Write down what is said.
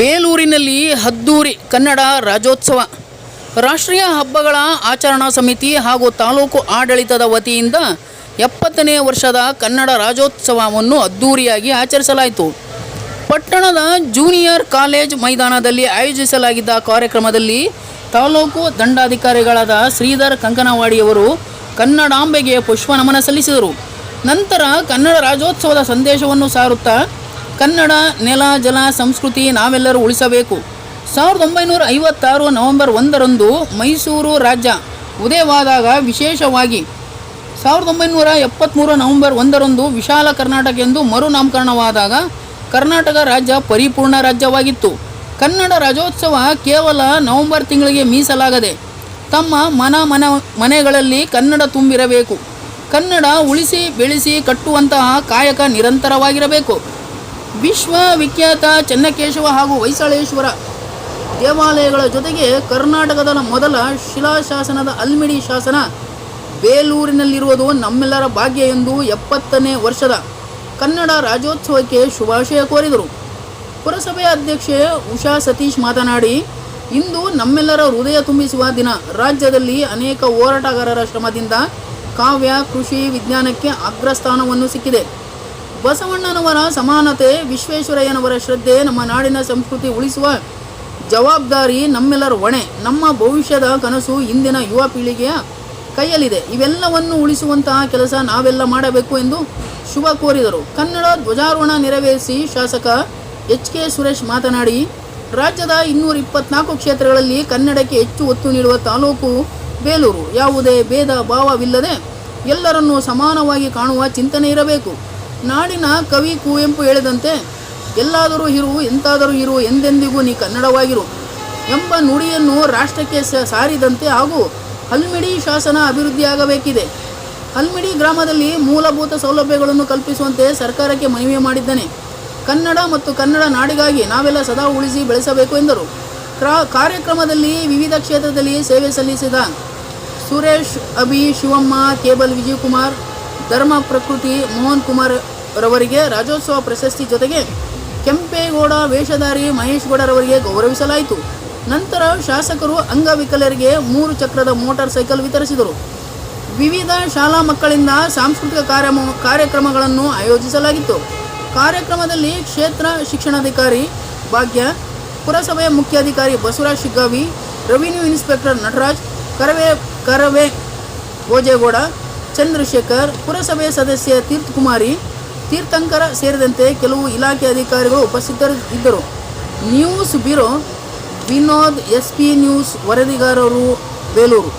ಬೇಲೂರಿನಲ್ಲಿ ಹದ್ದೂರಿ ಕನ್ನಡ ರಾಜ್ಯೋತ್ಸವ. ರಾಷ್ಟ್ರೀಯ ಹಬ್ಬಗಳ ಆಚರಣಾ ಸಮಿತಿ ಹಾಗೂ ತಾಲೂಕು ಆಡಳಿತದ ವತಿಯಿಂದ ಎಪ್ಪತ್ತನೇ ವರ್ಷದ ಕನ್ನಡ ರಾಜ್ಯೋತ್ಸವವನ್ನು ಅದ್ದೂರಿಯಾಗಿ ಆಚರಿಸಲಾಯಿತು. ಪಟ್ಟಣದ ಜೂನಿಯರ್ ಕಾಲೇಜ್ ಮೈದಾನದಲ್ಲಿ ಆಯೋಜಿಸಲಾಗಿದ್ದ ಕಾರ್ಯಕ್ರಮದಲ್ಲಿ ತಾಲೂಕು ದಂಡಾಧಿಕಾರಿಗಳಾದ ಶ್ರೀಧರ್ ಕಂಕನವಾಡಿಯವರು ಕನ್ನಡಾಂಬೆಗೆ ಪುಷ್ಪ ನಮನ ಸಲ್ಲಿಸಿದರು. ನಂತರ ಕನ್ನಡ ರಾಜ್ಯೋತ್ಸವದ ಸಂದೇಶವನ್ನು ಸಾರುತ್ತಾ ಕನ್ನಡ, ನೆಲ, ಜಲ, ಸಂಸ್ಕೃತಿ ನಾವೆಲ್ಲರೂ ಉಳಿಸಬೇಕು. ಸಾವಿರದ ಒಂಬೈನೂರ ಐವತ್ತಾರು ನವೆಂಬರ್ ಒಂದರಂದು ಮೈಸೂರು ರಾಜ್ಯ ಉದಯವಾದಾಗ ವಿಶೇಷವಾಗಿ ಸಾವಿರದ ಒಂಬೈನೂರ ಎಪ್ಪತ್ತ್ಮೂರು ನವೆಂಬರ್ ಒಂದರಂದು ವಿಶಾಲ ಕರ್ನಾಟಕ ಎಂದು ಮರುನಾಮಕರಣವಾದಾಗ ಕರ್ನಾಟಕ ರಾಜ್ಯ ಪರಿಪೂರ್ಣ ರಾಜ್ಯವಾಗಿತ್ತು. ಕನ್ನಡ ರಾಜ್ಯೋತ್ಸವ ಕೇವಲ ನವೆಂಬರ್ ತಿಂಗಳಿಗೆ ಮೀಸಲಾಗದೆ ತಮ್ಮ ಮನ ಮನ ಮನೆಗಳಲ್ಲಿ ಕನ್ನಡ ತುಂಬಿರಬೇಕು. ಕನ್ನಡ ಉಳಿಸಿ ಬೆಳೆಸಿ ಕಟ್ಟುವಂತಹ ಕಾಯಕ ನಿರಂತರವಾಗಿರಬೇಕು. ವಿಶ್ವವಿಖ್ಯಾತ ಚನ್ನಕೇಶವ ಹಾಗೂ ಹೊಯ್ಸಳೇಶ್ವರ ದೇವಾಲಯಗಳ ಜೊತೆಗೆ ಕರ್ನಾಟಕದ ಮೊದಲ ಶಿಲಾಶಾಸನದ ಅಲ್ಮಿಡಿ ಶಾಸನ ಬೇಲೂರಿನಲ್ಲಿರುವುದು ನಮ್ಮೆಲ್ಲರ ಭಾಗ್ಯ ಎಂದು ಎಪ್ಪತ್ತನೇ ವರ್ಷದ ಕನ್ನಡ ರಾಜ್ಯೋತ್ಸವಕ್ಕೆ ಶುಭಾಶಯ ಕೋರಿದರು. ಪುರಸಭೆಯ ಅಧ್ಯಕ್ಷೆ ಉಷಾ ಸತೀಶ್ ಮಾತನಾಡಿ, ಇಂದು ನಮ್ಮೆಲ್ಲರ ಹೃದಯ ತುಂಬಿಸುವ ದಿನ. ರಾಜ್ಯದಲ್ಲಿ ಅನೇಕ ಹೋರಾಟಗಾರರ ಶ್ರಮದಿಂದ ಕಾವ್ಯ, ಕೃಷಿ, ವಿಜ್ಞಾನಕ್ಕೆ ಅಗ್ರಸ್ಥಾನವನ್ನು ಸಿಕ್ಕಿದೆ. ಬಸವಣ್ಣನವರ ಸಮಾನತೆ, ವಿಶ್ವೇಶ್ವರಯ್ಯನವರ ಶ್ರದ್ಧೆ, ನಮ್ಮ ನಾಡಿನ ಸಂಸ್ಕೃತಿ ಉಳಿಸುವ ಜವಾಬ್ದಾರಿ ನಮ್ಮೆಲ್ಲರ ಹೊಣೆ. ನಮ್ಮ ಭವಿಷ್ಯದ ಕನಸು ಇಂದಿನ ಯುವ ಪೀಳಿಗೆಯ ಕೈಯಲ್ಲಿದೆ. ಇವೆಲ್ಲವನ್ನು ಉಳಿಸುವಂತಹ ಕೆಲಸ ನಾವೆಲ್ಲ ಮಾಡಬೇಕು ಎಂದು ಶುಭ ಕೋರಿದರು. ಕನ್ನಡ ಧ್ವಜಾರೋಹಣ ನೆರವೇರಿಸಿ ಶಾಸಕ ಎಚ್ ಕೆ ಸುರೇಶ್ ಮಾತನಾಡಿ, ರಾಜ್ಯದ ಇನ್ನೂರ ಇಪ್ಪತ್ನಾಲ್ಕು ಕ್ಷೇತ್ರಗಳಲ್ಲಿ ಕನ್ನಡಕ್ಕೆ ಹೆಚ್ಚು ಒತ್ತು ನೀಡುವ ತಾಲೂಕು ಬೇಲೂರು. ಯಾವುದೇ ಭೇದ ಭಾವವಿಲ್ಲದೆ ಎಲ್ಲರನ್ನೂ ಸಮಾನವಾಗಿ ಕಾಣುವ ಚಿಂತನೆ ಇರಬೇಕು. ನಾಡಿನ ಕವಿ ಕುವೆಂಪು ಹೇಳಿದಂತೆ, ಎಲ್ಲಾದರೂ ಇರು, ಎಂತಾದರೂ ಇರು, ಎಂದೆಂದಿಗೂ ನೀ ಕನ್ನಡವಾಗಿರು ಎಂಬ ನುಡಿಯನ್ನು ರಾಷ್ಟ್ರಕ್ಕೆ ಸಾರಿದಂತೆ ಹಾಗೂ ಹಲ್ಮಿಡಿ ಶಾಸನ ಅಭಿವೃದ್ಧಿಯಾಗಬೇಕಿದೆ. ಹಲ್ಮಿಡಿ ಗ್ರಾಮದಲ್ಲಿ ಮೂಲಭೂತ ಸೌಲಭ್ಯಗಳನ್ನು ಕಲ್ಪಿಸುವಂತೆ ಸರ್ಕಾರಕ್ಕೆ ಮನವಿ ಮಾಡಿದ್ದೇನೆ. ಕನ್ನಡ ಮತ್ತು ಕನ್ನಡ ನಾಡಿಗಾಗಿ ನಾವೆಲ್ಲ ಸದಾ ಉಳಿಸಿ ಬೆಳೆಸಬೇಕು ಎಂದರು. ಕ್ರಾ- ಕಾರ್ಯಕ್ರಮದಲ್ಲಿ ವಿವಿಧ ಕ್ಷೇತ್ರದಲ್ಲಿ ಸೇವೆ ಸಲ್ಲಿಸಿದ ಸುರೇಶ್, ಅಭಿ, ಶಿವಮ್ಮ, ಕೇಬಲ್ ವಿಜಯಕುಮಾರ್, ಧರ್ಮ ಪ್ರಕೃತಿ, ಮೋಹನ್ ಕುಮಾರ್ ರವರಿಗೆ ರಾಜ್ಯೋತ್ಸವ ಪ್ರಶಸ್ತಿ ಜೊತೆಗೆ ಕೆಂಪೇಗೌಡ ವೇಷಧಾರಿ ಮಹೇಶ್ ಗೌಡರವರಿಗೆ ಗೌರವಿಸಲಾಯಿತು. ನಂತರ ಶಾಸಕರು ಅಂಗವಿಕಲರಿಗೆ ಮೂರು ಚಕ್ರದ ಮೋಟಾರ್ ಸೈಕಲ್ ವಿತರಿಸಿದರು. ವಿವಿಧ ಶಾಲಾ ಮಕ್ಕಳಿಂದ ಸಾಂಸ್ಕೃತಿಕ ಕಾರ್ಯಕ್ರಮ ಕಾರ್ಯಕ್ರಮಗಳನ್ನು ಆಯೋಜಿಸಲಾಗಿತ್ತು. ಕಾರ್ಯಕ್ರಮದಲ್ಲಿ ಕ್ಷೇತ್ರ ಶಿಕ್ಷಣಾಧಿಕಾರಿ ಭಾಗ್ಯ ಪುರಸಭೆಯ ಮುಖ್ಯಾಧಿಕಾರಿ ಬಸವರಾಜ್ ಶಿಗ್ಗಾವಿ, ರೆವಿನ್ಯೂ ಇನ್ಸ್ಪೆಕ್ಟರ್ ನಟರಾಜ್, ಕರವೇ ಕರವೇ ಭೋಜೇಗೌಡ, ಚಂದ್ರಶೇಖರ್, ಪುರಸಭೆ ಸದಸ್ಯ ತೀರ್ಥಕುಮಾರಿ ತೀರ್ಥಂಕರ ಸೇರಿದಂತೆ ಕೆಲವು ಇಲಾಖೆ ಅಧಿಕಾರಿಗಳು ಉಪಸ್ಥಿತರಿದ್ದರು news bureau Vinod S P news ವರದಿಗಾರರು Belur.